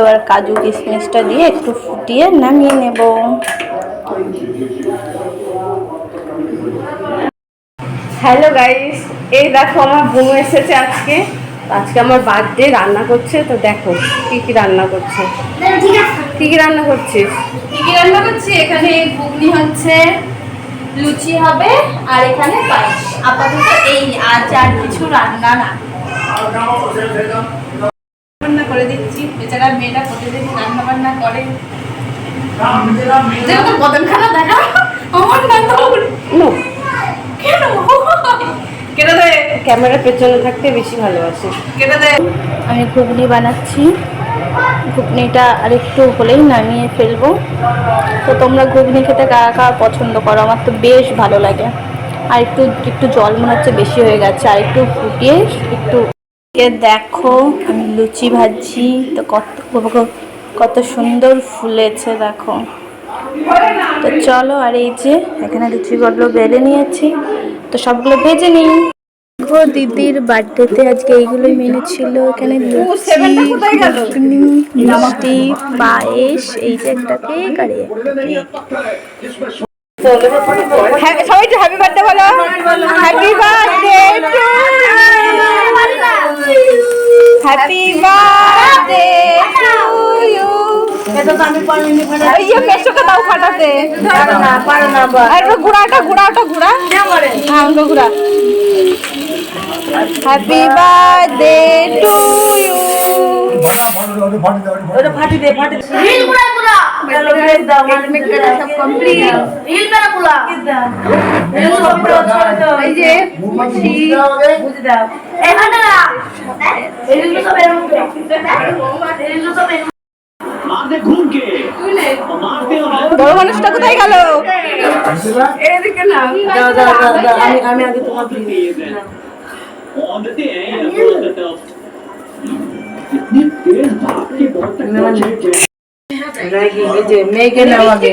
এবার কাজু কিশমিশটা দিয়ে একটু ফুটিয়ে নামিয়ে নেব। হ্যালো গাইস এই দেখো আমার বোন এসেছে আজকে। আজকে আমার বার্থডে রান্না করছে তো দেখো কি কি রান্না করছে। কি কি রান্না করছিস? কি কি রান্না করছি? এখানে ঘুগনি হচ্ছে লুচি হবে আর এখানে পায়েস। আপাতত এই আজ আর কিছু রান্না না। রান্না করে দিচ্ছি। বেচারা মেয়েটা প্রতিদিন রান্না বান্না করে যেরকম বদন দেখা। আমার না। কেন? কেটে দে ক্যামেরার পেছনে থাকতে বেশি ভালোবাসে। কেটে আমি ঘুগনি বানাচ্ছি। ঘুগনিটা আরেকটু হলেই নামিয়ে ফেলব। তো তোমরা ঘুগনি খেতে কারা কারা পছন্দ করো? আমার তো বেশ ভালো লাগে। আর একটু একটু জল মনে হচ্ছে বেশি হয়ে গেছে। আর একটু ফুটিয়ে একটু এ দেখো আমি লুচি ভাজছি তো কত কত সুন্দর ফুলেছে দেখো। তো চলো আর এই যে এখানে লুচিগুলো বেলে নিয়েছি তো সবগুলো ভেজে নিই। দেখো দিদির বার্থডেতে আজকে এইগুলোই মেনু ছিল এখানে লুচি মিষ্টি পায়েস এই যে একটা কেক আর এই সবাই হ্যাপি বার্থডে বলো। হ্যাপি বার্থডে ইয়ে মেশোকে দাও ফাটাতে। আর ঘুরাটা ঘুরাটা ঘুরা হ্যাঁ ওটা ঘুরা। হ্যাপি বার্থডে টু ইউ ওটা ফাটি দে ফাটি দে। রিল পুরা পুরা চলো রিল দাও মানে মেক করা সব কমপ্লিট রিল মেরা পুরা কিদা রিল সব পুরো ছোট এই যে বুঝি দাও। এখানে না রিল সব এরকম রিল সব বড় মানুষটা কোথায় গেল? এদিকে না। আমি আগে তোমাকে মেয়েকে নাও আগে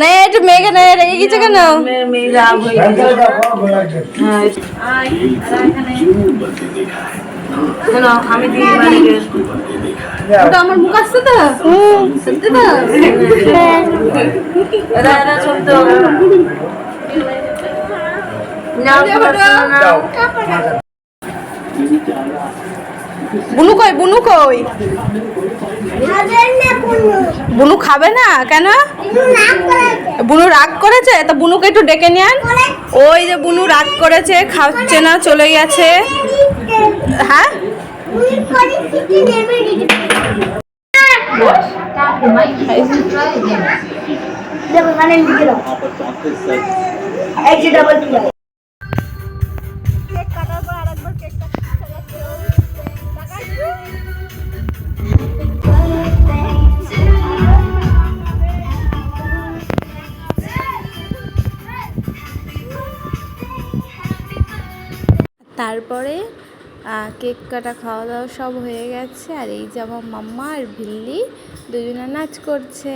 না একটু মেয়েকে না রেগে গেছে কেন? মেয়ে রাগ হয়ে গেছে। হ্যাঁ, আমি ওটা আমার মুখ আসছে তো? সত্যি তো? এরা এরা সত্য নাও নাও। বুনু কই বুনু কই? বুনু? খাবে না? কেন? বুনু রাগ করেছে। তা বুনুকে একটু ডেকে নেন ওই যে বুনু রাগ করেছে খাচ্ছে না চলে গেছে। হ্যাঁ? তারপরে কেক কাটা খাওয়া দাওয়া সব হয়ে গেছে। আর এই যে আমার মাম্মা আর ভিল্লি দুজনে নাচ করছে।